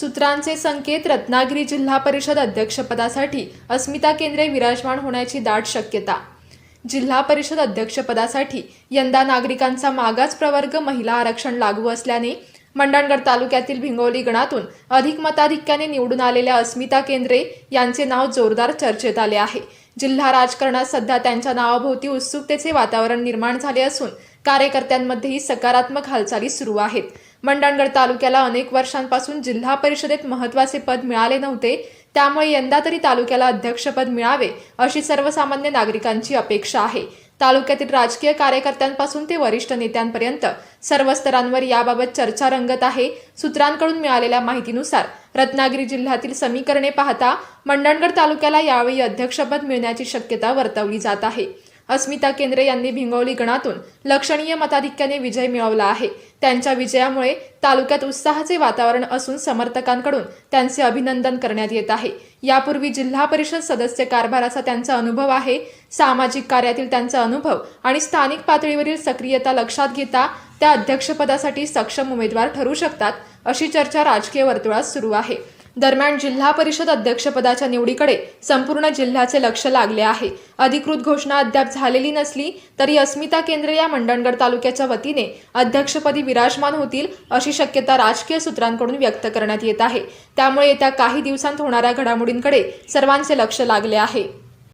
सूत्रांचे संकेत रत्नागिरी जिल्हा परिषद अध्यक्षपदासाठी अस्मिता केंद्रे विराजमान होण्याची दाट शक्यता. जिल्हा परिषद अध्यक्षपदासाठी यंदा नागरिकांचा मागास प्रवर्ग महिला आरक्षण लागू असल्याने मंडणगड तालुक्यातील भिंगोली गणातून अधिक मताधिक्याने निवडून आलेल्या अस्मिता केंद्रे यांचे नाव जोरदार चर्चेत आले आहे. जिल्हा राजकारणात सध्या त्यांच्या नावाभोवती उत्सुकतेचे वातावरण निर्माण झाले असून कार्यकर्त्यांमध्येही सकारात्मक हालचाली सुरू आहेत. मंडणगड तालुक्याला अनेक वर्षांपासून जिल्हा परिषदेत महत्त्वाचे पद मिळाले नव्हते त्यामुळे यंदा तरी तालुक्याला अध्यक्षपद मिळावे अशी सर्वसामान्य नागरिकांची अपेक्षा आहे. तालुक्यातील राजकीय कार्यकर्त्यांपासून ते वरिष्ठ नेत्यांपर्यंत सर्व स्तरांवर याबाबत चर्चा रंगत आहे. सूत्रांकडून मिळालेल्या माहितीनुसार रत्नागिरी जिल्ह्यातील समीकरणे पाहता मंडणगड तालुक्याला यावेळी अध्यक्षपद मिळण्याची शक्यता वर्तवली जात आहे. अस्मिता केंद्रे यांनी भिंगवली गणातून लक्षणीय मताधिक्याने विजय मिळवला आहे. त्यांच्या विजयामुळे तालुक्यात उत्साहाचे वातावरण असून समर्थकांकडून त्यांचे अभिनंदन करण्यात येत आहे. यापूर्वी जिल्हा परिषद सदस्य कारभाराचा त्यांचा अनुभव आहे. सामाजिक कार्यातील त्यांचा अनुभव आणि स्थानिक पातळीवरील सक्रियता लक्षात घेता त्या अध्यक्षपदासाठी सक्षम उमेदवार ठरू शकतात अशी चर्चा राजकीय वर्तुळात सुरू आहे. दरम्यान जिल्हा परिषद अध्यक्षपदाच्या निवडीकडे संपूर्ण जिल्ह्याचे लक्ष लागले आहे. अधिकृत घोषणा अद्याप झालेली नसली तरी अस्मिता केंद्रे या मंडणगड तालुक्याच्या वतीने अध्यक्षपदी विराजमान होतील अशी शक्यता राजकीय सूत्रांकडून व्यक्त करण्यात येत आहे. त्यामुळे येत्या काही दिवसांत होणाऱ्या घडामोडींकडे सर्वांचे लक्ष लागले आहे.